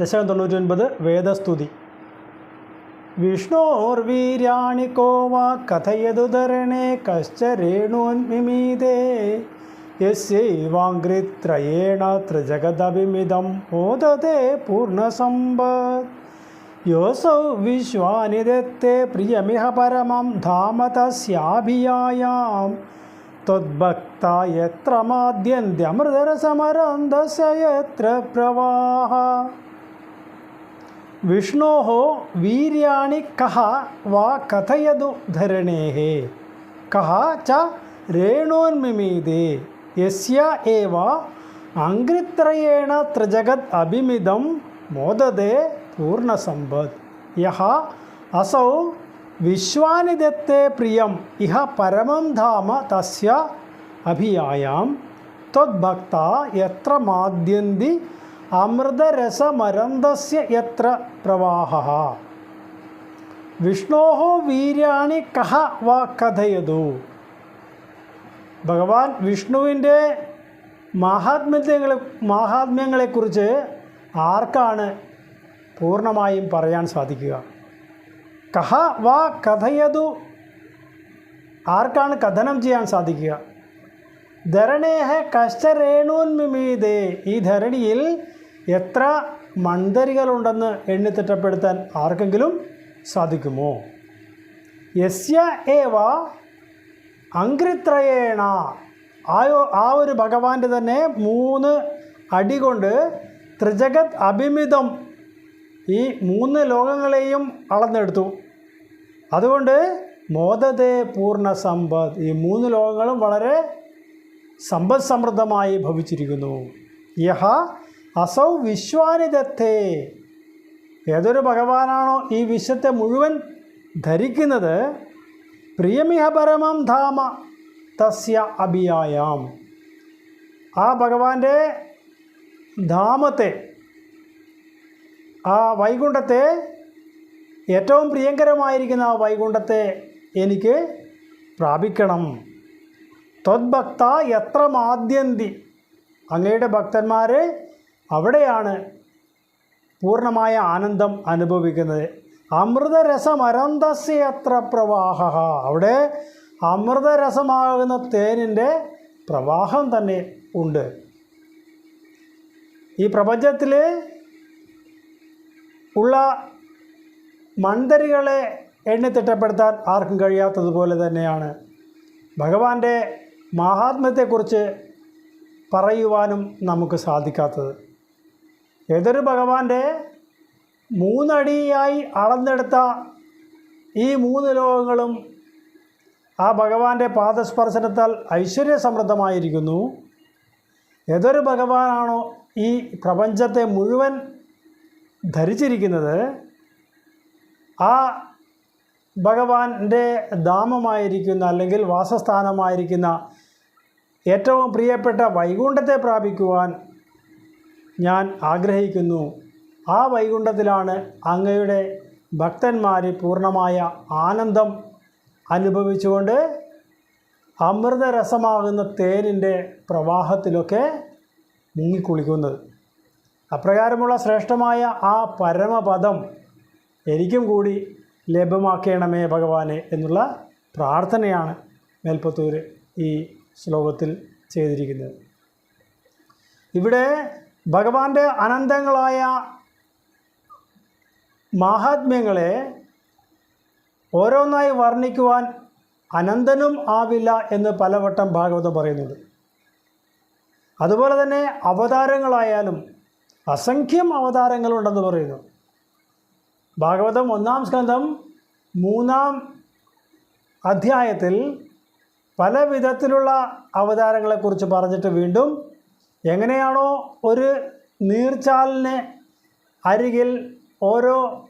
ദശകം തൊണ്ണൂറ്റൊൻപത് വേദസ്തുതി വിഷ്ണോർവീര്യാണി കോ വാ കഥയതുധരണേ കശ്ച രേണോന്മിമീതേ യസ്യൈവാംഘ്രിത്രയേണ ത്രിജഗദഭിമിതം മോദത്തെ പൂർണസമ്പത് യോസൗ വിശ്വാനി ദത്തെ പ്രിയമിഹ പരമം ധാമ തസ്യാഭിയായാം ത്വദ്ഭക്ത യത്ര മാദ്യന്ത്യമൃതരസമരന്തസ്യ യത്ര പ്രവാഹ. വിഷ്ണോः വീര്യാണി കഹ വാ കഥയതു ധരണേः കഹ ച രേണോന്മിമീതേ. യസ്യ एव അംഘ്രിത്രയേണ ത്രിജഗത് അഭിമിതം മോദതേ പൂർണസമ്പത് യഹ അസൗ വിശ്വാനി दत्ते പ്രിയം ഇഹ പരമം ധാമ തസ്യ അഭിയായാം. ത്വദ്ഭക്ത यत्र മാദ്യന്തി അമൃതരസമരന്തസ്യ എത്ര പ്രവാഹ? വിഷ്ണോ വീര്യാണി കഹ വാ കഥയതു. ഭഗവാൻ വിഷ്ണുവിന്റെ മഹാത്മ്യങ്ങളെ മഹാത്മ്യങ്ങളെക്കുറിച്ച് ആർക്കാണ് പൂർണമായും പറയാൻ സാധിക്കുക? കഹ വാ കഥയതു. ആർക്കാണ് കഥനം ചെയ്യാൻ സാധിക്കുക? ധരണേഹ കശ്ചരേണുന്മിമീതേ. ഈ ധരണിയിൽ എത്ര മൺതരികളുണ്ടെന്ന് എണ്ണി തിട്ടപ്പെടുത്താൻ ആർക്കെങ്കിലും സാധിക്കുമോ? യസ്യ ഏവ അങ്ക്രിത്രയേണ ആയോ ആ ഒരു ഭഗവാന്റെ തന്നെ മൂന്ന് അടി കൊണ്ട് ത്രിജഗത് അഭിമിതം ഈ മൂന്ന് ലോകങ്ങളെയും അളന്നെടുത്തു. അതുകൊണ്ട് മോദതേ പൂർണ സമ്പത്ത് ഈ മൂന്ന് ലോകങ്ങളും വളരെ സമ്പദ് സമൃദ്ധമായി ഭവിച്ചിരിക്കുന്നു. യഹ അസൗ വിശ്വാനിതത്തേ. ഏതൊരു ഭഗവാനാണോ ഈ വിശ്വത്തെ മുഴുവൻ ധരിക്കുന്നത്? പ്രിയമിഹ പരമം ധാമ തസ്യ അഭിയായാം. ആ ഭഗവാന്റെ ധാമത്തെ ആ വൈകുണ്ഠത്തെ ഏറ്റവും പ്രിയങ്കരമായിരിക്കുന്ന ആ വൈകുണ്ഠത്തെ എനിക്ക് പ്രാപിക്കണം. ത്വദ്ഭക്ത എത്ര മാദ്യന്തി അങ്ങയുടെ ഭക്തന്മാർ അവിടെയാണ് പൂർണമായ ആനന്ദം അനുഭവിക്കുന്നത്. അമൃതരസമരന്തസ്യ എത്ര പ്രവാഹ? അവിടെ അമൃതരസമാകുന്ന തേനിന്റെ പ്രവാഹം തന്നെ ഉണ്ട്. ഈ പ്രപഞ്ചത്തിൽ ഉള്ള മൺതരികളെ എണ്ണിത്തിട്ടപ്പെടുത്താൻ ആർക്കും കഴിയാത്തതുപോലെ തന്നെയാണ്. ഭഗവാന്റെ മഹാത്മ്യത്തെക്കുറിച്ച് പറയുവാനും നമുക്ക് സാധിക്കാത്തത്. ഏതൊരു ഭഗവാന്റെ മൂന്നടിയായി അളന്നെടുത്ത ഈ മൂന്ന് ലോകങ്ങളും ആ ഭഗവാന്റെ പാദസ്പർശനത്താൽ ഐശ്വര്യസമൃദ്ധമായിരിക്കുന്നു. ഏതൊരു ഭഗവാനാണോ ഈ പ്രപഞ്ചത്തെ മുഴുവൻ ധരിച്ചിരിക്കുന്നത്? ആ ഭഗവാന്റെ ധാമമായിരിക്കുന്ന അല്ലെങ്കിൽ വാസസ്ഥാനമായിരിക്കുന്ന ഏറ്റവും പ്രിയപ്പെട്ട വൈകുണ്ഠത്തെ പ്രാപിക്കുവാൻ ഞാൻ ആഗ്രഹിക്കുന്നു. ആ വൈകുണ്ഠത്തിലാണ് അങ്ങയുടെ ഭക്തന്മാർ പൂർണമായ ആനന്ദം അനുഭവിച്ചുകൊണ്ട് അമൃതരസമാകുന്ന തേനിന്റെ പ്രവാഹത്തിലൊക്കെ മുങ്ങിക്കുളിക്കുന്നത്. അപ്രകാരമുള്ള ശ്രേഷ്ഠമായ ആ പരമപദം എനിക്കും കൂടി ലഭ്യമാക്കണമേ ഭഗവാനെ എന്നുള്ള പ്രാർത്ഥനയാണ് മേൽപ്പത്തൂർ ഈ ശ്ലോകത്തിൽ ചെയ്തിരിക്കുന്നത്. ഇവിടെ ഭഗവാന്റെ അനന്തങ്ങളായ മാഹാത്മ്യങ്ങളെ ഓരോന്നായി വർണിക്കുവാൻ അനന്തനും ആവില്ല എന്ന് പലവട്ടം ഭാഗവതം പറയുന്നുണ്ട്. അതുപോലെ തന്നെ അവതാരങ്ങളായാലും അസംഖ്യം അവതാരങ്ങളുണ്ടെന്ന് പറയുന്നു. ഭാഗവതം ഒന്നാം സ്കന്ധം മൂന്നാം അധ്യായത്തിൽ പല വിധത്തിലുള്ള അവതാരങ്ങളെക്കുറിച്ച് പറഞ്ഞിട്ട് വീണ്ടും എങ്ങനെയാണോ ഒരു നീർച്ചാലിന് അരികിൽ ഓരോ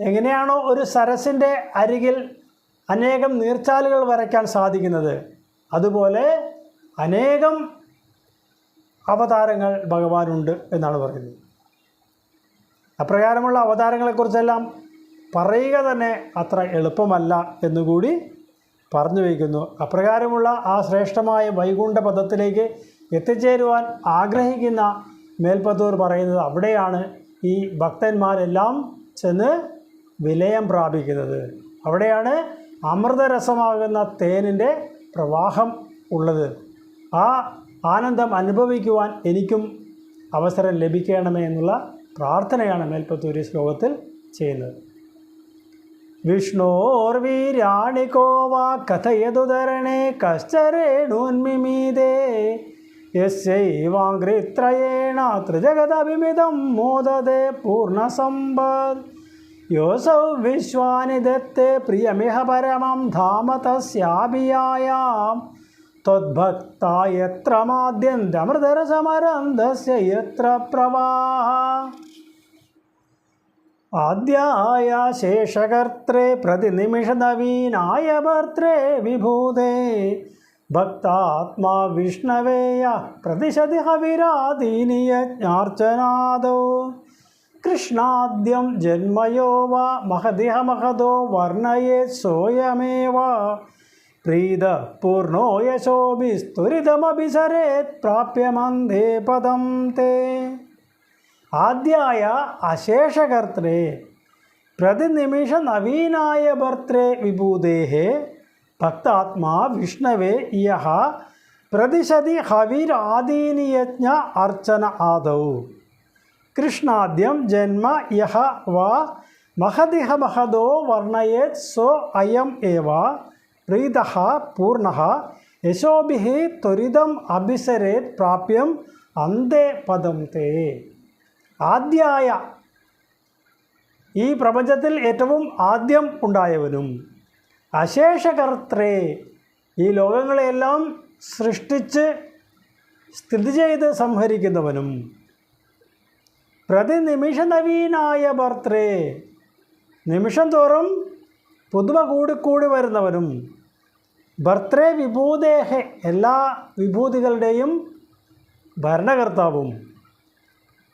എങ്ങനെയാണോ ഒരു സരസിന്റെ അരികിൽ അനേകം നീർച്ചാലുകൾ വരയ്ക്കാൻ സാധിക്കുന്നത്. അതുപോലെ അനേകം അവതാരങ്ങൾ ഭഗവാനുണ്ട് എന്നാണ് പറയുന്നത്. അപ്രകാരമുള്ള അവതാരങ്ങളെക്കുറിച്ചെല്ലാം പറയുക തന്നെ അത്ര എളുപ്പമല്ല എന്നുകൂടി പറഞ്ഞു വയ്ക്കുന്നു. അപ്രകാരമുള്ള ആ ശ്രേഷ്ഠമായ വൈകുണ്ഠ പദത്തിലേക്ക് എത്തിച്ചേരുവാൻ ആഗ്രഹിക്കുന്ന മേൽപ്പത്തൂർ പറയുന്നത് അവിടെയാണ് ഈ ഭക്തന്മാരെല്ലാം ചെന്ന് വിലയം പ്രാപിക്കുന്നത്. അവിടെയാണ് അമൃതരസമാകുന്ന തേനിന്റെ പ്രവാഹം ഉള്ളത്. ആ ആനന്ദം അനുഭവിക്കുവാൻ എനിക്കും അവസരം ലഭിക്കണമേ എന്നുള്ള പ്രാർത്ഥനയാണ് മേൽപ്പത്തൂരി ശ്ലോകത്തിൽ ചെയ്യുന്നത്. വിഷ്ണോർവീരാണികോ വാ കഥയതുധരണേ കശ്ചരേണോന്മിമീതേ. യസ്യൈവാംഘ്രിത്രയേണ ത്രിജഗദഭിമിതം മോദതേ പൂർണസമ്പദ് യോസൗ വിശ്വാനി ദത്തെ പ്രിയമിഹ പരമം ധാമ തസ്യാഭിയായാം. ത്വദ്ഭക്ത യത്ര മാദ്യന്തമൃതരസമരന്ധസ്യ യത്ര പ്രവാഹ. ആദ്യായ ശേഷകർത്രേ പ്രതിനിമിഷനവീനായ ഭർത്രേ വിഭൂതേ ഭക്താത്മാ വിഷ്ണവേയ പ്രതിശതി ഹവിരാദീനി യജ്ഞാർച്ചനാദോ കൃഷ്ണാദ്യം ജന്മയോ വാ മഹദിഹ മഹദോ വർണയേ സോയമേവ പ്രീത പൂർണോ യശോഭിസ്തുരിതമഭിസരേത് പ്രാപ്യമന്ധേ പദം തേ ആദ്യായ അശേഷകർത്തേ പ്രതിനിമിഷ നവീനായ ഭർത്തേ വിഭൂതേഹേ ഭക്താത്മാ വിഷ്ണവേ ഇയഃ പ്രതിശതി ഹവിരാദീനിയജ്ഞ അർച്ചന ആദൗ. കൃഷ്ണാദ്യം ജന്മ യഹ വാ മഹതിഹ മഹദോ വർണയേത് സോ അയം ഏവ പ്രീത പൂർണ യശോഭി ത്വരിതം അഭിസരേത് പ്രാപ്യം അന്തേ പദം തേ. ആദ്യായ ഈ പ്രപഞ്ചത്തിൽ ഏറ്റവും ആദ്യം ഉണ്ടായവനും അശേഷകർത്രേ ഈ ലോകങ്ങളെയെല്ലാം സൃഷ്ടിച്ച് സ്ഥിതി ചെയ്ത് സംഹരിക്കുന്നവനും പ്രതിനിമിഷ നവീനായ ഭർത്രേ നിമിഷം തോറും പുതുമ കൂടിക്കൂടി വരുന്നവനും ഭർത്രേ വിഭൂതേഹ എല്ലാ വിഭൂതികളുടെയും ഭരണകർത്താവും.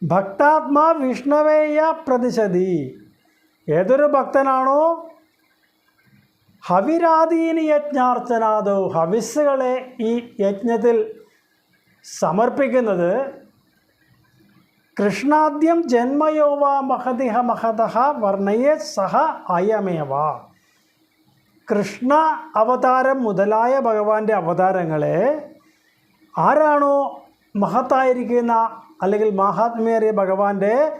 ഭക്താത്മാ വിഷ്ണവേയ പ്രതിശതി. ഏതൊരു ഭക്തനാണോ ഹവിരാധീനി യജ്ഞാർച്ചനാദോ ഹവിസ്സുകളെ ഈ യജ്ഞത്തിൽ സമർപ്പിക്കുന്നത് കൃഷ്ണാദ്യം ജന്മയോവ മഹതിഹ മഹതഹ വർണയെ സഹ അയമേവ. കൃഷ്ണ അവതാരം മുതലായ ഭഗവാന്റെ അവതാരങ്ങളെ ആരാണോ മഹത്തായിരിക്കുന്ന അല്ലെങ്കിൽ മഹാത്മേറിയ ഭഗവാന്റെ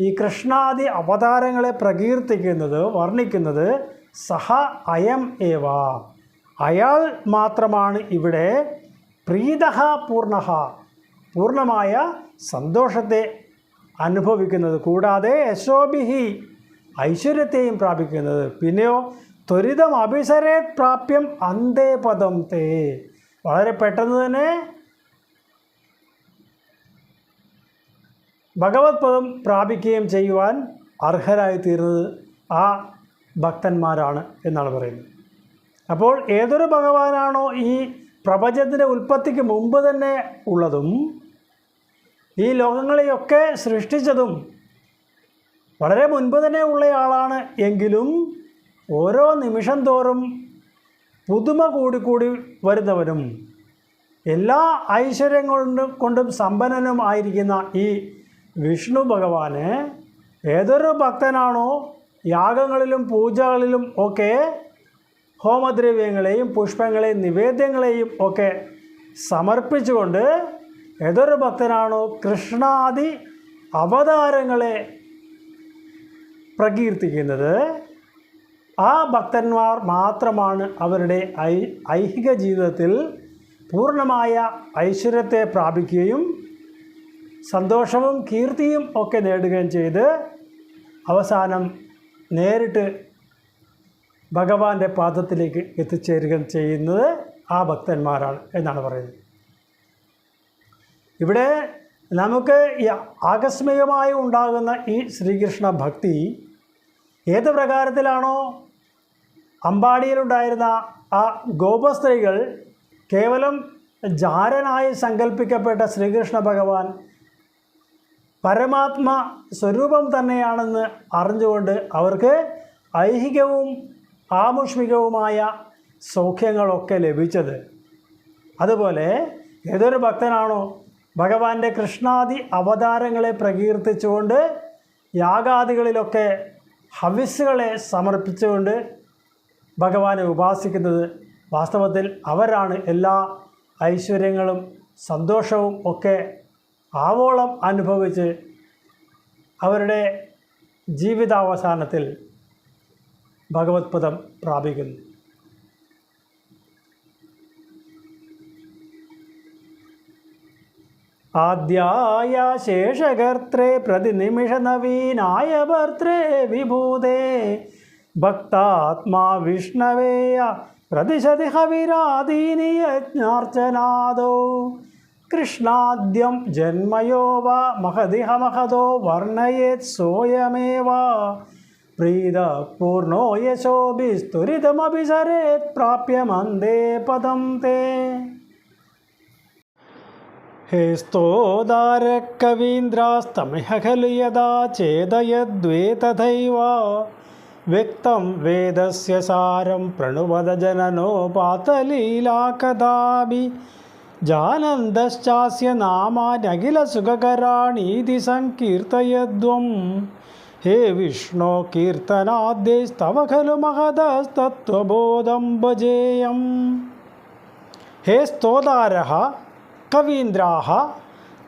ഈ കൃഷ്ണാദി അവതാരങ്ങളെ പ്രകീർത്തിക്കുന്നത് വർണിക്കുന്നത് സഹ അയം ഏവ. അയാൾ മാത്രമാണ് ഇവിടെ പ്രീതഹ പൂർണ പൂർണമായ സന്തോഷത്തെ അനുഭവിക്കുന്നത്. കൂടാതെ യശോഭിഹി ഐശ്വര്യത്തെയും പ്രാപിക്കുന്നത്. പിന്നെയോ ത്വരിതം അഭിസരേ പ്രാപ്യം അന്തേ പദം തേ. വളരെ പെട്ടെന്ന് തന്നെ ഭഗവത് പദം പ്രാപിക്കുകയും ചെയ്യുവാൻ അർഹരായി തീരുന്നത് ആ ഭക്തന്മാരാണ് എന്നാണ് പറയുന്നത്. അപ്പോൾ ഏതൊരു ഭഗവാനാണോ ഈ പ്രപഞ്ചത്തിന്റെ ഉൽപ്പത്തിക്ക് മുമ്പ് തന്നെ ഉള്ളതും ഈ ലോകങ്ങളെയൊക്കെ സൃഷ്ടിച്ചതും വളരെ മുൻപ് തന്നെ ഉള്ളയാളാണ് എങ്കിലും ഓരോ നിമിഷം തോറും പുതുമ കൂടിക്കൂടി വരുന്നവനും എല്ലാ ഐശ്വര്യങ്ങളും കൊണ്ടും സമ്പന്നനും ആയിരിക്കുന്ന ഈ വിഷ്ണു ഭഗവാന് ഏതൊരു ഭക്തനാണോ യാഗങ്ങളിലും പൂജകളിലും ഒക്കെ ഹോമദ്രവ്യങ്ങളെയും പുഷ്പങ്ങളെയും നിവേദ്യങ്ങളെയും ഒക്കെ സമർപ്പിച്ചുകൊണ്ട് ഏതൊരു ഭക്തനാണോ കൃഷ്ണാദി അവതാരങ്ങളെ പ്രകീർത്തിക്കുന്നത് ആ ഭക്തന്മാർ മാത്രമാണ് അവരുടെ ഐ ഐഹിക ജീവിതത്തിൽ പൂർണമായ ഐശ്വര്യത്തെ പ്രാപിക്കുകയും സന്തോഷവും കീർത്തിയും ഒക്കെ നേടുകയും ചെയ്ത് അവസാനം നേരിട്ട് ഭഗവാന്റെ പാദത്തിലേക്ക് എത്തിച്ചേരുകയും ചെയ്യുന്നത് ആ ഭക്തന്മാരാണ് എന്നാണ് പറയുന്നത്. ഇവിടെ നമുക്ക് ഈ ആകസ്മികമായി ഉണ്ടാകുന്ന ഈ ശ്രീകൃഷ്ണ ഭക്തി ഏത് പ്രകാരത്തിലാണോ അമ്പാടിയിലുണ്ടായിരുന്ന ആ ഗോപസ്ത്രീകൾ കേവലം ജാരനായി സങ്കല്പിക്കപ്പെട്ട ശ്രീകൃഷ്ണ ഭഗവാൻ പരമാത്മ സ്വരൂപം തന്നെയാണെന്ന് അറിഞ്ഞുകൊണ്ട് അവർക്ക് ഐഹികവും ആമുഷ്മികവുമായ സൗഖ്യങ്ങളൊക്കെ ലഭിച്ചത്. അതുപോലെ ഏതൊരു ഭക്തനാണോ ഭഗവാന്റെ കൃഷ്ണാദി അവതാരങ്ങളെ പ്രകീർത്തിച്ചുകൊണ്ട് യാഗാദികളിലൊക്കെ ഹവിസ്സുകളെ സമർപ്പിച്ചുകൊണ്ട് ഭഗവാനെ ഉപാസിക്കുന്നത് വാസ്തവത്തിൽ അവരാണ് എല്ലാ ഐശ്വര്യങ്ങളും സന്തോഷവും ഒക്കെ ആവോളം അനുഭവിച്ച് അവരുടെ ജീവിതാവസാനത്തിൽ ഭഗവത് പദം പ്രാപിക്കുന്നു. ആദ്യായ ശേഷകർത്രേ പ്രതിനിമിഷനവീനായ ഭർത്രേ വിഭൂതേ ഭക്താത്മാ വിഷ്ണവേയ പ്രതിശതി യജ്ഞാർച്ചനാദോ കൃഷ്ണാദ്യം ജന്മയോ വ മഹതിഹ വർണയേത് സോയമേവ. പ്രീത പൂർണോ യശോഭിസ്തുരിതമഭിസരേത് പ്രാപ്യമന്തേ പദം തേ. ഹേ സ്തോദാരക്കവീന്ദ്രാസ്തമിഹ ഖലു യഥാ ചേതയദ്വേ തഥൈവ വ്യക്തം വേദസ്യ സാരം പ്രണുവദ ജനനോപാതലീലാ കഥാപി जानन्दश्चास्य नामान्यखिलसुखकराणीति सङ्कीर्तयद्वं हे विष्णो कीर्तनाद्यैस्तव खलु महदस्तत्त्वबोधं भजेयम् हे स्तोदारः कवीन्द्राः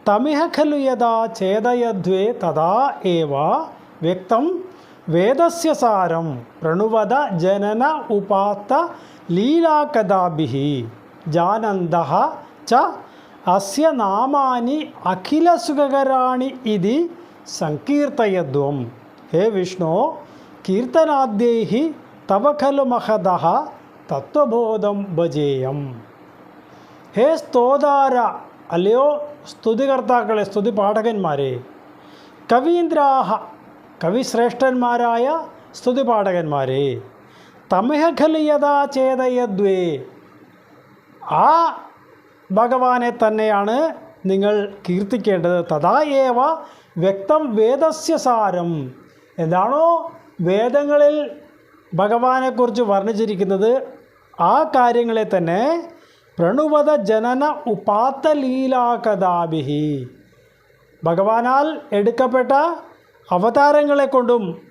तमिह खलु यदा छेदयद्वे तदा एव व्यक्तं वेदस्य सारं प्रणुवद जनन उपात्त लीलाकदाभिः जानन्दः ച അസ്യ നാമാനി അഖിലസുഖകരാണി ഇതി സങ്കീർത്തയത്വം. ഹേ വിഷ്ണു കീർത്തനാദ്യൈ തവ ഖലു മഹത തത്വബോധം ഭജേയം. ഹേ സ്തോതാര അല്ലയോ സ്തുതികർത്താക്കളെ സ്തുതി പാഠകന്മാരെ കവീന്ദ്രാഹ കവിശ്രേഷ്ഠന്മാരായ സ്തുതി പാഠകന്മാരെ തമഹ ഖലു യഥാ ചേതയദ്വേ ആ ഭഗവാനെ തന്നെയാണ് നിങ്ങൾ കീർത്തിക്കേണ്ടത്. തഥായേവ വ്യക്തം വേദസ്യ സാരം. എന്താണോ വേദങ്ങളിൽ ഭഗവാനെക്കുറിച്ച് വർണിച്ചിരിക്കുന്നത്. ആ കാര്യങ്ങളെ തന്നെ പ്രണുവത ജനന ഉപാത്ത ലീലാകഥാഭിഹി ഭഗവാനാൽ എടുക്കപ്പെട്ട അവതാരങ്ങളെ കൊണ്ടും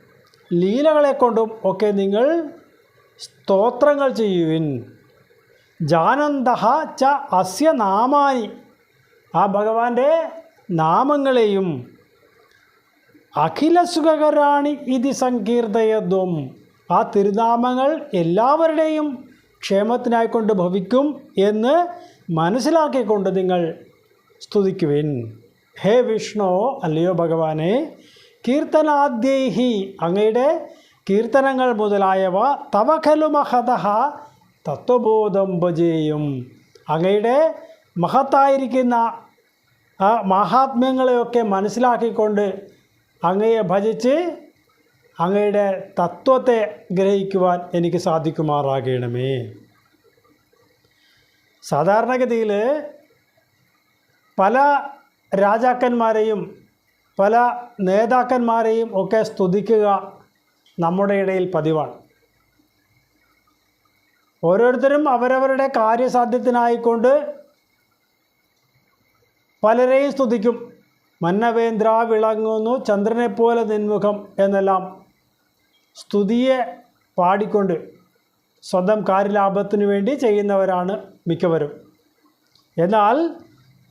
ലീലകളെ കൊണ്ടും ഒക്കെ നിങ്ങൾ സ്തോത്രങ്ങൾ ചെയ്യുവിൻ. ജാനന്ദ ച അസ്യ നാമാനി. ആ ഭഗവാന്റെ നാമങ്ങളെയും അഖിലസുഖകരാണി ഇതി സങ്കീർത്തയത്വം. ആ തിരുനാമങ്ങൾ എല്ലാവരുടെയും ക്ഷേമത്തിനായിക്കൊണ്ട് ഭവിക്കും എന്ന് മനസ്സിലാക്കിക്കൊണ്ട് നിങ്ങൾ സ്തുതിക്കുവിൻ. ഹേ വിഷ്ണു അല്ലയോ ഭഗവാനെ കീർത്തനാദ്യേഹി. അങ്ങയുടെ കീർത്തനങ്ങൾ മുതലായവ തവഖലു മഹതഹ മഹത തത്വബോധം ഭജേയും അങ്ങയുടെ മഹത്തായിരിക്കുന്ന ആ മഹാത്മ്യങ്ങളെയൊക്കെ മനസ്സിലാക്കിക്കൊണ്ട് അങ്ങയെ ഭജിച്ച് അങ്ങയുടെ തത്വത്തെ ഗ്രഹിക്കുവാൻ എനിക്ക് സാധിക്കുമാറാകണമേ. സാധാരണഗതിയിൽ പല രാജാക്കന്മാരെയും പല നേതാക്കന്മാരെയും ഒക്കെ സ്തുതിക്കുക നമ്മുടെ ഇടയിൽ പതിവാണ്. ഓരോരുത്തരും അവരവരുടെ കാര്യസാധ്യത്തിനായിക്കൊണ്ട് പലരെയും സ്തുതിക്കും. മന്നവേന്ദ്ര വിളങ്ങുന്നു ചന്ദ്രനെപ്പോലെ നിൻമുഖം എന്നെല്ലാം സ്തുതിയെ പാടിക്കൊണ്ട് സ്വന്തം കാര്യലാഭത്തിനു വേണ്ടി ചെയ്യുന്നവരാണ് മിക്കവരും. എന്നാൽ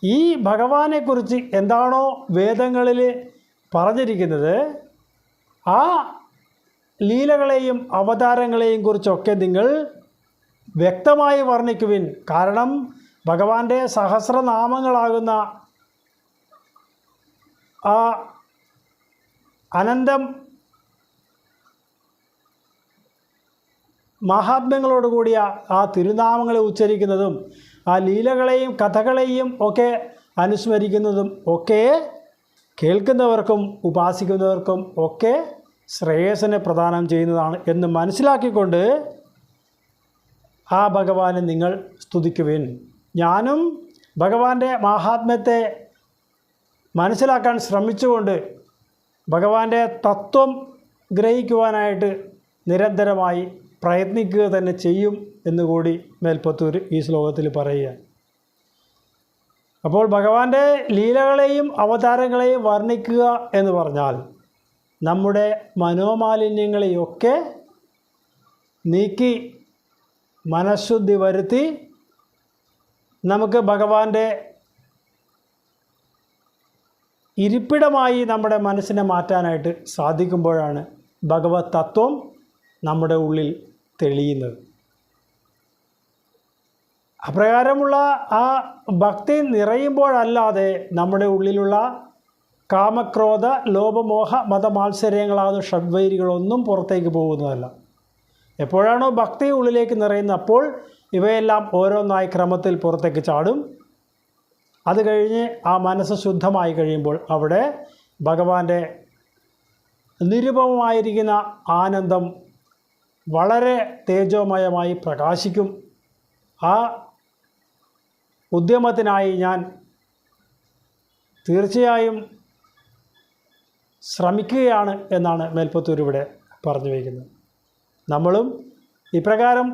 ഈ ഭഗവാനെക്കുറിച്ച് എന്താണോ വേദങ്ങളിൽ പറഞ്ഞിരിക്കുന്നത് ആ ലീലകളെയും അവതാരങ്ങളെയും കുറിച്ചൊക്കെ നിങ്ങൾ വ്യക്തമായി വർണിക്കുവിൻ. കാരണം ഭഗവാന്റെ സഹസ്രനാമങ്ങളാകുന്ന ആ അനന്തം മഹാത്മ്യങ്ങളോടുകൂടിയ ആ തിരുനാമങ്ങളെ ഉച്ചരിക്കുന്നതും ആ ലീലകളെയും കഥകളെയും ഒക്കെ അനുസ്മരിക്കുന്നതും ഒക്കെ കേൾക്കുന്നവർക്കും ഉപാസിക്കുന്നവർക്കും ഒക്കെ ശ്രേയസിനെ പ്രദാനം ചെയ്യുന്നതാണ് എന്ന് മനസ്സിലാക്കിക്കൊണ്ട് ആ ഭഗവാനെ നിങ്ങൾ സ്തുതിക്കുവിൻ. ഞാനും ഭഗവാന്റെ മഹാത്മ്യത്തെ മനസ്സിലാക്കാൻ ശ്രമിച്ചുകൊണ്ട് ഭഗവാന്റെ തത്വം ഗ്രഹിക്കുവാനായിട്ട് നിരന്തരമായി പ്രയത്നിക്കുക തന്നെ ചെയ്യും എന്നുകൂടി മേൽപ്പത്തൂർ ഈ ശ്ലോകത്തിൽ പറയുക. അപ്പോൾ ഭഗവാന്റെ ലീലകളെയും അവതാരങ്ങളെയും വർണിക്കുക എന്ന് പറഞ്ഞാൽ നമ്മുടെ മനോമാലിന്യങ്ങളെയൊക്കെ നീക്കി മനഃശുദ്ധി വരുത്തി നമുക്ക് ഭഗവാന്റെ ഇരിപ്പിടമായി നമ്മുടെ മനസ്സിനെ മാറ്റാനായിട്ട് സാധിക്കുമ്പോഴാണ് ഭഗവത് തത്വം നമ്മുടെ ഉള്ളിൽ തെളിയുന്നത്. അപ്രകാരമുള്ള ആ ഭക്തി നിറയുമ്പോഴല്ലാതെ നമ്മുടെ ഉള്ളിലുള്ള കാമക്രോധ ലോപമോഹ മതമാത്സര്യങ്ങളാകുന്ന ഷഡ്വൈരികളൊന്നും പുറത്തേക്ക് പോകുന്നതല്ല. എപ്പോഴാണോ ഭക്തി ഉള്ളിലേക്ക് നിറയുന്നത് അപ്പോൾ ഇവയെല്ലാം ഓരോന്നായി ക്രമത്തിൽ പുറത്തേക്ക് ചാടും. അത് കഴിഞ്ഞ് ആ മനസ്സ് ശുദ്ധമായി കഴിയുമ്പോൾ അവിടെ ഭഗവാന്റെ നിരുപമമായിരിക്കുന്ന ആനന്ദം വളരെ തേജോമയമായി പ്രകാശിക്കും. ആ ഉദ്യമത്തിനായി ഞാൻ തീർച്ചയായും ശ്രമിക്കുകയാണ് എന്നാണ് മേൽപ്പത്തൂർ ഇവിടെ പറഞ്ഞു വയ്ക്കുന്നത് നമ്മളും ഇപ്രകാരം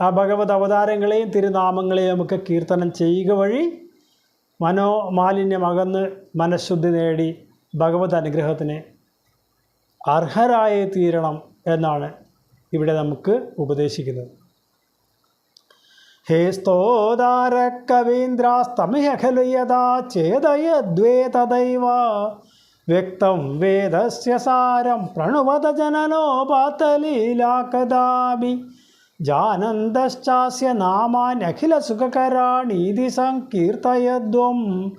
ആ ഭഗവത് അവതാരങ്ങളെയും തിരുനാമങ്ങളെയും നമുക്ക് കീർത്തനം ചെയ്യുക വഴി മനോമാലിന്യമകന്ന് മനഃശുദ്ധി നേടി ഭഗവത് അനുഗ്രഹത്തിന് അർഹരായേ തീരണം എന്നാണ് ഇവിടെ നമുക്ക് ഉപദേശിക്കുന്നത്. ഹേ സ്തോദാര കവീന്ദ്രാസ്തമിഹ ഖലു യഥാ വ്യക്തം വേദസ്യ സാരം പ്രണുവത ജനനോപാതലീലാകദാപി ജാനന്ദശ്ചാസ്യ നാമാന്യഖില സുഖകരാണീതി സങ്കീർത്തയദ്വം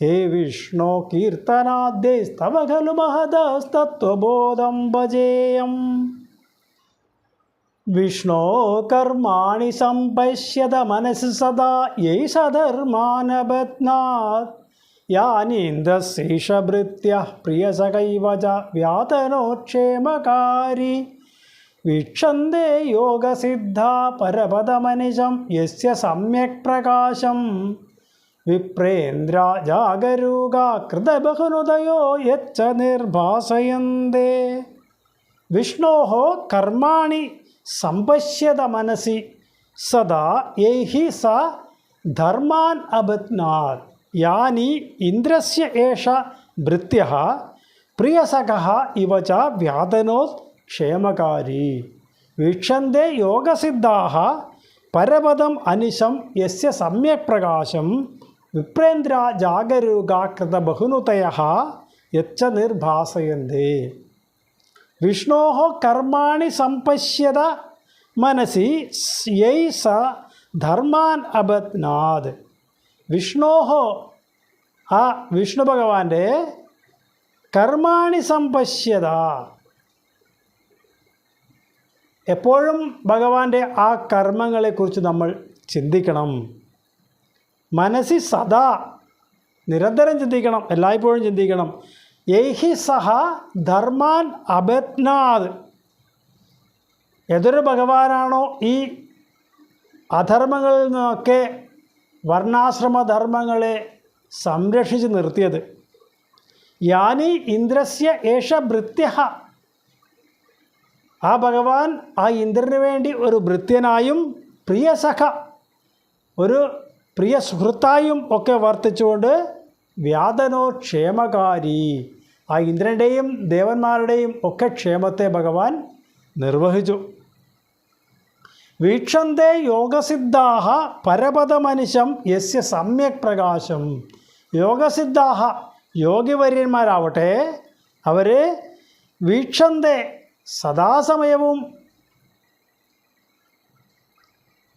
ഹേ വിഷ്ണു കീർത്തനാദ്യേ സ്തവ ഖലു മഹദസ്തത്വബോധം ഭജേയം. വിഷ്ണോ കർമാണി സംപശ്യത മനസ്സി സദാ യൈ സധർമാനബധ്നാത് യാനീന്ദ്രശേഷഭൃത്യ പ്രിയസകൈവ ച വ്യാതനോക്ഷേമകാരി വീക്ഷന്തേ യോഗസിദ്ധ പരപദമനിശം യസ്യ സമ്യക് പ്രകാശം വിപ്രേന്ദ്ര ജാഗരൂക കൃതബഹുനുദയോ യച്ച നിർഭാസയന്തേ വിഷ്ണോ കർമാണി സമ്പശ്യത മനസി സദാ യൈഹി സ ധർമാൻ അബധ്നാത് യാനി ഇന്ദ്രസ്യ ഏഷ ഭൃത്യ പ്രിയസഖ ഇവ ച വ്യാതനോത് ക്ഷേമകാരി വീക്ഷന്തേ യോഗസിദ്ധാഹ പരപദം അനിശം യസ്യ സമ്യക് പ്രകാശം വിപ്രേന്ദ്ര ജാഗരൂകാകൃത ബഹുനുതയ യച്ച നിർഭാസയന്തേ വിഷ്ണോ കർമാണി സമ്പശ്യത മനസി യൈ സ ധർമാൻ അബധ്നാത് വിഷ്ണോ ആ വിഷ്ണു ഭഗവാന്റെ കർമാണി സമ്പശ്യത എപ്പോഴും ഭഗവാന്റെ ആ കർമ്മങ്ങളെക്കുറിച്ച് നമ്മൾ ചിന്തിക്കണം. മനസ്സി സദാ നിരന്തരം ചിന്തിക്കണം എല്ലായ്പ്പോഴും ചിന്തിക്കണം. ഏഹി സഹ ധർമാൻ അബത്നാദ് ഏതൊരു ഭഗവാനാണോ ഈ അധർമ്മങ്ങളിൽ നിന്നൊക്കെ വർണാശ്രമ ധർമ്മങ്ങളെ സംരക്ഷിച്ച് നിർത്തിയത്. യാനി ഇന്ദ്രസ്യ ഏഷ ഭൃത്യ ആ ഭഗവാൻ ആ ഇന്ദ്രന് വേണ്ടി ഒരു ഭൃത്യനായും പ്രിയസഖ ഒരു പ്രിയ സുഹൃത്തായും ഒക്കെ വർത്തിച്ചുകൊണ്ട് വ്യാതനോ ക്ഷേമകാരി ആ ഇന്ദ്രന്റെയും ദേവന്മാരുടെയും ഒക്കെ ക്ഷേമത്തെ ഭഗവാൻ നിർവഹിച്ചു. വീക്ഷന്തേ യോഗസിദ്ധാഹ പരപദമനിശം യസ്യ സമ്യക് പ്രകാശം. യോഗസിദ്ധാഹ യോഗിവര്യന്മാരാവട്ടെ അവർ വീക്ഷന്തേ സദാസമയവും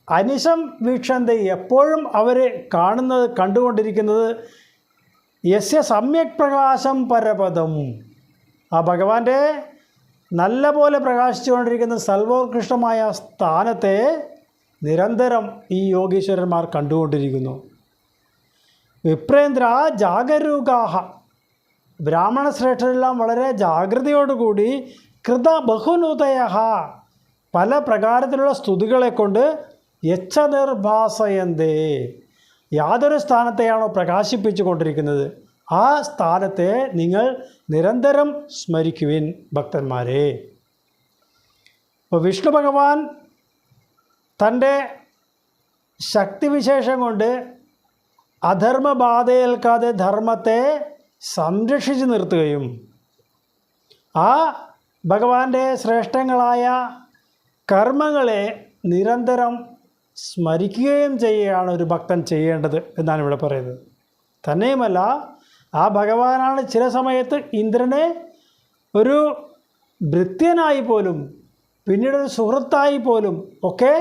അനിശം വീക്ഷന്ത എപ്പോഴും അവർ കാണുന്നത് കണ്ടുകൊണ്ടിരിക്കുന്നത് യസ്യ സമ്യക് പ്രകാശം പരപദം. ആ ഭഗവാന്റെ നല്ല പോലെ പ്രകാശിച്ചുകൊണ്ടിരിക്കുന്ന സർവോത്കൃഷ്ടമായ സ്ഥാനത്തെ നിരന്തരം ഈ യോഗീശ്വരന്മാർ കണ്ടുകൊണ്ടിരിക്കുന്നു. വിപ്രേന്ദ്ര ജാഗരൂകാഹ. ബ്രാഹ്മണ ശ്രേഷ്ഠരെല്ലാം വളരെ ജാഗ്രതയോടുകൂടി കൃത ബഹുനൂതയ പല പ്രകാരത്തിലുള്ള സ്തുതികളെ കൊണ്ട് യച്ഛനിർഭാസയന്തേ. യാതൊരു സ്ഥാനത്തെയാണോ പ്രകാശിപ്പിച്ചു കൊണ്ടിരിക്കുന്നത് ആ സ്ഥാനത്തെ നിങ്ങൾ നിരന്തരം സ്മരിക്കുവിൻ ഭക്തന്മാരെ. ഇപ്പോൾ വിഷ്ണു ഭഗവാൻ തന്റെ ശക്തിവിശേഷം കൊണ്ട് അധർമ്മബാധയേൽക്കാതെ ധർമ്മത്തെ സംരക്ഷിച്ചു നിർത്തുകയും ആ ഭഗവാന്റെ ശ്രേഷ്ഠങ്ങളായ കർമ്മങ്ങളെ നിരന്തരം സ്മരിക്കുകയും ചെയ്യുകയാണ് ഒരു ഭക്തൻ ചെയ്യേണ്ടത് എന്നാണ് ഇവിടെ പറയുന്നത്. തന്നെയുമല്ല ആ ഭഗവാനാണ് ചില സമയത്ത് ഇന്ദ്രനെ ഒരു ഭൃത്യനായി പോലും പിന്നീട് ഒരു സുഹൃത്തായി പോലും ഒക്കെ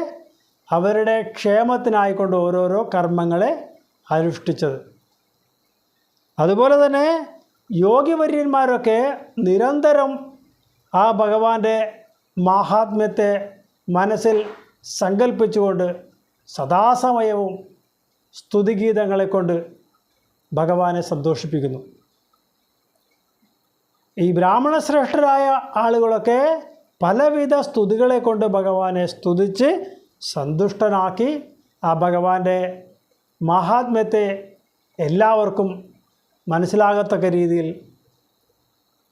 അവരുടെ ക്ഷേമത്തിനായിക്കൊണ്ട് ഓരോരോ കർമ്മങ്ങളെ അനുഷ്ഠിച്ചത്. അതുപോലെ തന്നെ യോഗിവര്യന്മാരൊക്കെ നിരന്തരം ആ ഭഗവാന്റെ മാഹാത്മ്യത്തെ മനസ്സിൽ സങ്കല്പിച്ചുകൊണ്ട് സദാസമയവും സ്തുതിഗീതങ്ങളെ കൊണ്ട് ഭഗവാനെ സന്തോഷിപ്പിക്കുന്നു. ഈ ബ്രാഹ്മണ ശ്രേഷ്ഠരായ ആളുകളൊക്കെ പലവിധ സ്തുതികളെ കൊണ്ട് ഭഗവാനെ സ്തുതിച്ച് സന്തുഷ്ടനാക്കി ആ ഭഗവാന്റെ മഹാത്മ്യത്തെ എല്ലാവർക്കും മനസ്സിലാകത്തക്ക രീതിയിൽ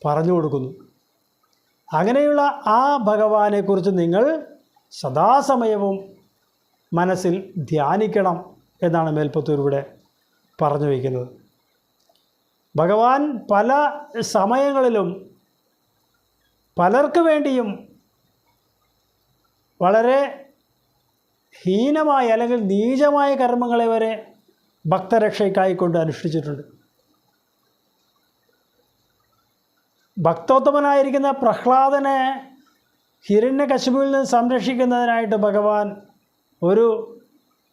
പറഞ്ഞു കൊടുക്കുന്നു. അങ്ങനെയുള്ള ആ ഭഗവാനെക്കുറിച്ച് നിങ്ങൾ സദാസമയവും മനസ്സിൽ ധ്യാനിക്കണം എന്നാണ് മേൽപ്പത്തൂർ ഇവിടെ പറഞ്ഞു വയ്ക്കുന്നത്. ഭഗവാൻ പല സമയങ്ങളിലും പലർക്ക് വേണ്ടിയും വളരെ ഹീനമായ അല്ലെങ്കിൽ നീചമായ കർമ്മങ്ങളെ വരെ ഭക്തരക്ഷയ്ക്കായിക്കൊണ്ട് അനുഷ്ഠിച്ചിട്ടുണ്ട്. ഭക്തോത്തമനായിരിക്കുന്ന പ്രഹ്ലാദനെ ഹിരണ്യകശിപുവിൽ നിന്ന് സംരക്ഷിക്കുന്നതിനായിട്ട് ഭഗവാൻ ഒരു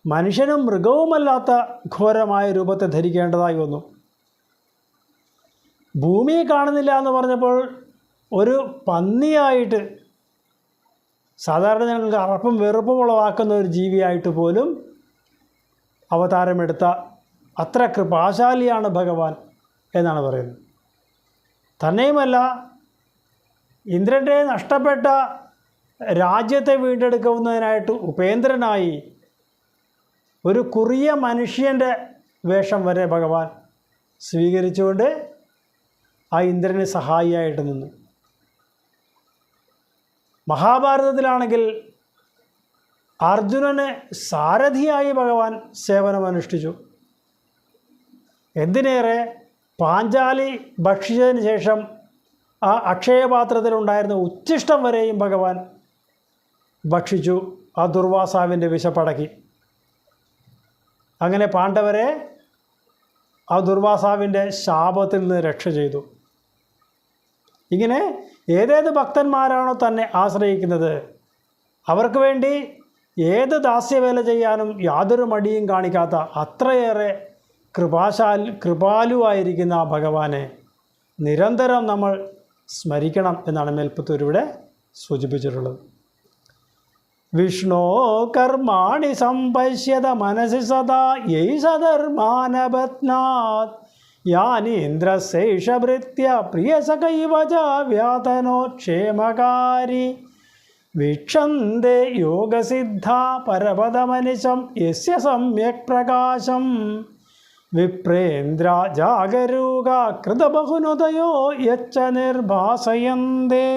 മനുഷ്യനും മൃഗവുമല്ലാത്ത ഘോരമായ രൂപത്തെ ധരിക്കേണ്ടതായി വന്നു. ഭൂമിയെ കാണുന്നില്ല എന്ന് പറഞ്ഞപ്പോൾ ഒരു പന്നിയായിട്ട് സാധാരണ ജനങ്ങൾക്ക് അറപ്പും വെറുപ്പും ഉളവാക്കുന്ന ഒരു ജീവിയായിട്ട് പോലും അവതാരമെടുത്ത അത്ര കൃപാശാലിയാണ് ഭഗവാൻ എന്നാണ് പറയുന്നത്. തന്നെയുമല്ല ഇന്ദ്രന്റെ നഷ്ടപ്പെട്ട രാജ്യത്തെ വീണ്ടെടുക്കുന്നതിനായിട്ട് ഉപേന്ദ്രനായി ഒരു കുറിയ മനുഷ്യന്റെ വേഷം വരെ ഭഗവാൻ സ്വീകരിച്ചുകൊണ്ട് ആ ഇന്ദ്രന് സഹായിയായിട്ട് നിന്നു. മഹാഭാരതത്തിലാണെങ്കിൽ അർജുനന് സാരഥിയായി ഭഗവാൻ സേവനമനുഷ്ഠിച്ചു. എന്തിനേറെ പാഞ്ചാലി ഭക്ഷിച്ചതിന് ശേഷം ആ അക്ഷയപാത്രത്തിലുണ്ടായിരുന്ന ഉച്ഛിഷ്ടം വരെയും ഭഗവാൻ ഭക്ഷിച്ചു. ആ ദുർവാസാവിന്റെ വിശപ്പടക്കി. അങ്ങനെ പാണ്ഡവരെ ആ ദുർവാസാവിന്റെ ശാപത്തിൽ നിന്ന് രക്ഷ ചെയ്തു. ഇങ്ങനെ ഏതേത് ഭക്തന്മാരാണോ തന്നെ ആശ്രയിക്കുന്നത് അവർക്ക് വേണ്ടി ഏത് ദാസ്യവേല ചെയ്യാനും യാതൊരു മടിയും കാണിക്കാത്ത അത്രയേറെ കൃപാശാൽ കൃപാലുവായിരിക്കുന്ന ആ ഭഗവാനെ നിരന്തരം നമ്മൾ സ്മരിക്കണം എന്നാണ് മേൽപ്പത്തൂരിവിടെ സൂചിപ്പിച്ചിട്ടുള്ളത്. വിഷ്ണോ കർമാണി സംപശ്യത മനസ്സി സദാ യൈ സധർമാനബത്നാത് യാനീന്ദ്രശേഷഭൃത്യ പ്രിയസഖൈവ ച വ്യാതനോ ക്ഷേമകാരി വീക്ഷന്തേ യോഗസിദ്ധ പരപദമനിശം യസ്യ സമ്യക് പ്രകാശം. വിപ്രേന്ദ്ര ജാഗരൂക കൃതബഹുനുദയോ യച്ച നിർഭാസയന്തേ.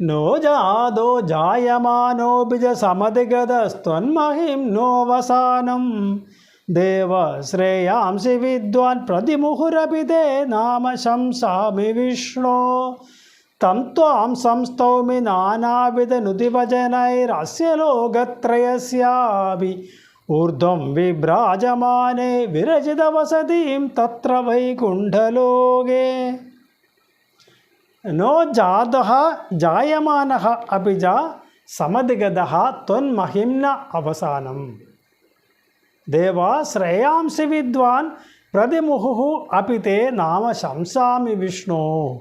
നോ ജാതോ ജായമാനോപിജ സമതിഗതസ്ത്വന്മഹിം നോവസാനം ദേവശ്രേയാംസി വിദ്വാൻ പ്രതിമുഹുരപി തേ നാമ ശംസാമി വിഷ്ണോ. തം ത്വാം സംസ്തൗമി നാനാവിധനുതിവചനൈരസ്യ ലോകത്രയസ്യാപി ഊർധ്വം വിഭ്രാജമാനെ വിരചിതവസതിം തത്ര വൈകുണ്ഠലോകേ. നോ ജാത ജായമാന അപ്പി ച സമതിഗത ത്വന്മഹിംന അവസാനം. ദേവ ശ്രേയാംസി വിദ്വാൻ പ്രതിമുഹു അപി തേ നാമ ശംസാമി വിഷ്ണു.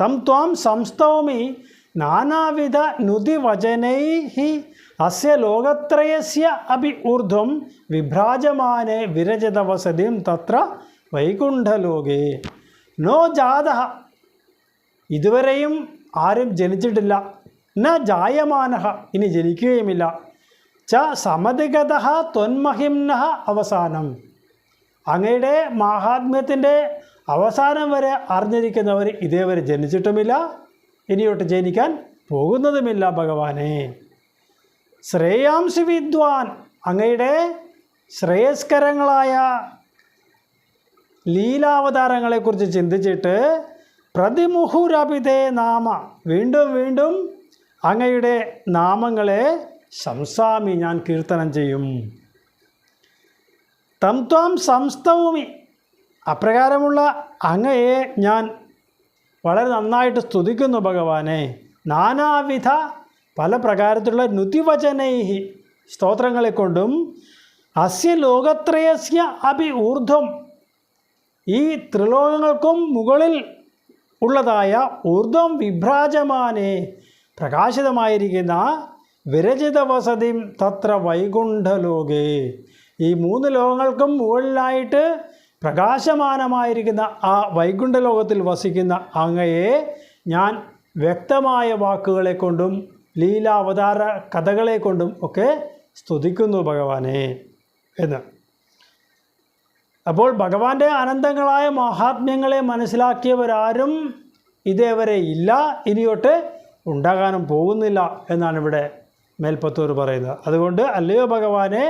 തം ത്വാം സംസ്തൗമി നാനാവിധ നുതിവചനൈ അസ്യ ലോകത്രയസ്യ അപി ഊർധ്വം വിഭ്രാജമാനെ വിരചിതവസതിം തത്ര വൈകുണ്ഠലോകേ. നോ ജാത ഇതുവരെയും ആരും ജനിച്ചിട്ടില്ല. ന ജായമാനഹ ഇനി ജനിക്കുകയുമില്ല. ച സമതിഗത ത്വന്മഹിംന അവസാനം. അങ്ങയുടെ മാഹാത്മ്യത്തിന്റെ അവസാനം വരെ അറിഞ്ഞിരിക്കുന്നവർ ഇതേവരെ ജനിച്ചിട്ടുമില്ല. ഇനിയോട്ട് ജനിക്കാൻ പോകുന്നതുമില്ല ഭഗവാനെ. ശ്രേയാംശി വിദ്വാൻ അങ്ങയുടെ ശ്രേയസ്കരങ്ങളായ ലീലാവതാരങ്ങളെക്കുറിച്ച് ചിന്തിച്ചിട്ട് പ്രതിമുഹുരപിതേ നാമ. വീണ്ടും വീണ്ടും അങ്ങയുടെ നാമങ്ങളെ സംസാമി ഞാൻ കീർത്തനം ചെയ്യും. തം ത്വാം സംസ്തവുമി അപ്രകാരമുള്ള അങ്ങയെ ഞാൻ വളരെ നന്നായിട്ട് സ്തുതിക്കുന്നു ഭഗവാനെ. നാനാവിധ പല പ്രകാരത്തിലുള്ള നുതിവചനൈഹി സ്തോത്രങ്ങളെ കൊണ്ടും അസ്യ ലോകത്രയസ്യ അഭി ഊർധ്വം ഈ ത്രിലോകങ്ങൾക്കും മുകളിൽ ഉള്ളതായ ഊർധം വിഭ്രാജമാനെ പ്രകാശിതമായിരിക്കുന്ന വിരചിത വസതിം തത്ര വൈകുണ്ഠലോകേ. ഈ മൂന്ന് ലോകങ്ങൾക്കും മുകളിലായിട്ട് പ്രകാശമാനമായിരിക്കുന്ന ആ വൈകുണ്ഠലോകത്തിൽ വസിക്കുന്ന അങ്ങയെ ഞാൻ വ്യക്തമായ വാക്കുകളെ കൊണ്ടും ലീലാവതാര കഥകളെ കൊണ്ടും ഒക്കെ സ്തുതിക്കുന്നു ഭഗവാനെ എന്ന്. അപ്പോൾ ഭഗവാന്റെ അനന്തങ്ങളായ മഹാത്മ്യങ്ങളെ മനസ്സിലാക്കിയവരാരും ഇതേവരെ ഇല്ല. ഇനിയോട്ട് ഉണ്ടാകാനും പോകുന്നില്ല എന്നാണ് ഇവിടെ മേൽപ്പത്തൂർ പറയുന്നത്. അതുകൊണ്ട് അല്ലയോ ഭഗവാനെ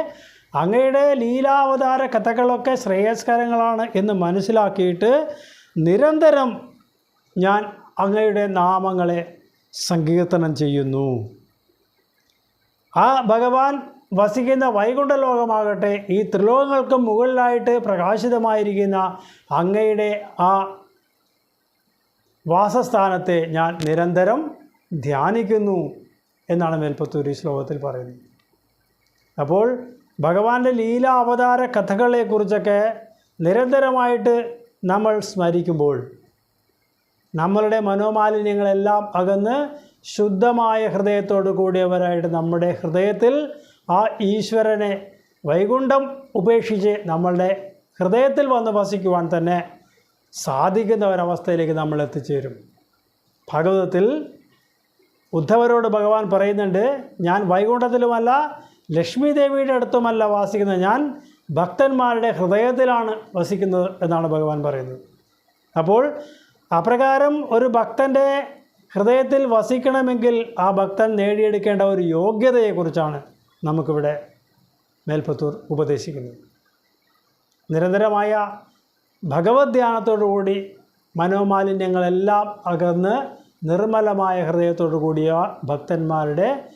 അങ്ങയുടെ ലീലാവതാര കഥകളൊക്കെ ശ്രേയസ്കരങ്ങളാണ് എന്ന് മനസ്സിലാക്കിയിട്ട് നിരന്തരം ഞാൻ അങ്ങയുടെ നാമങ്ങളെ സങ്കീർത്തനം ചെയ്യുന്നു. ആ ഭഗവാൻ വസിക്കുന്ന വൈകുണ്ഠ ലോകമാകട്ടെ ഈ ത്രിലോകങ്ങൾക്ക് മുകളിലായിട്ട് പ്രകാശിതമായിരിക്കുന്ന അങ്ങയുടെ ആ വാസസ്ഥാനത്തെ ഞാൻ നിരന്തരം ധ്യാനിക്കുന്നു എന്നാണ് മേൽപ്പത്തൂരി ശ്ലോകത്തിൽ പറയുന്നത്. അപ്പോൾ ഭഗവാന്റെ ലീല അവതാര കഥകളെക്കുറിച്ചൊക്കെ നിരന്തരമായിട്ട് നമ്മൾ സ്മരിക്കുമ്പോൾ നമ്മളുടെ മനോമാലിന്യങ്ങളെല്ലാം അകന്ന് ശുദ്ധമായ ഹൃദയത്തോടു കൂടിയവരായിട്ട് നമ്മുടെ ഹൃദയത്തിൽ ആ ഈശ്വരനെ വൈകുണ്ഠം ഉപേക്ഷിച്ച് നമ്മളുടെ ഹൃദയത്തിൽ വന്ന് വസിക്കുവാൻ തന്നെ സാധിക്കുന്ന ഒരവസ്ഥയിലേക്ക് നമ്മൾ എത്തിച്ചേരും. ഭഗവതത്തിൽ ഉദ്ധവരോട് ഭഗവാൻ പറയുന്നുണ്ട് ഞാൻ വൈകുണ്ഠത്തിലുമല്ല ലക്ഷ്മി ദേവിയുടെ അടുത്തുമല്ല വാസിക്കുന്നത്. ഞാൻ ഭക്തന്മാരുടെ ഹൃദയത്തിലാണ് വസിക്കുന്നത് എന്നാണ് ഭഗവാൻ പറയുന്നത്. അപ്പോൾ അപ്രകാരം ഒരു ഭക്തന്റെ ഹൃദയത്തിൽ വസിക്കണമെങ്കിൽ ആ ഭക്തൻ നേടിയെടുക്കേണ്ട ഒരു യോഗ്യതയെക്കുറിച്ചാണ് നമുക്കിവിടെ മേൽപ്പത്തൂർ ഉപദേശിക്കുന്നത് നിരന്തരമായ ഭഗവത് ധ്യാനത്തോടുകൂടി മനോമാലിന്യങ്ങളെല്ലാം അകന്ന് നിർമ്മലമായ ഹൃദയത്തോടു കൂടിയ ഭക്തന്മാരുടെ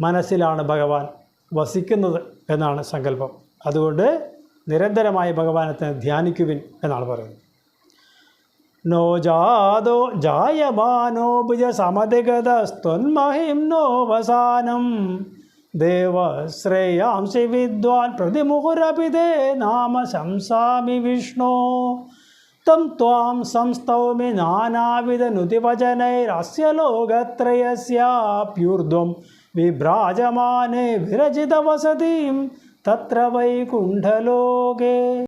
മനസ്സിലാണ് ഭഗവാൻ വസിക്കുന്നത് എന്നാണ് സങ്കല്പം. അതുകൊണ്ട് നിരന്തരമായി ഭഗവാനത്തെ ധ്യാനിക്കുവിൻ എന്നാണ് പറയുന്നത്. നോ ജാതോ ജായമാനോ ഭുജ സമതിഗതസ്ത്വന്മഹിം നോവസാനം ദേവശ്രേയാംസി വിദ്വാൻ പ്രതിമുഹുരപി തേ നാമ ശംസാമി വിഷ്ണു. തം ത്വാം സംസ്തൗമി നാനാവിധനുതിവചനൈരസ്യ ലോകത്രയസ്യാപ്യൂർധ്വം വിഭ്രാജമാനെ വിരചിതവസതിം തത്ര വൈകുണ്ഠലോകേ.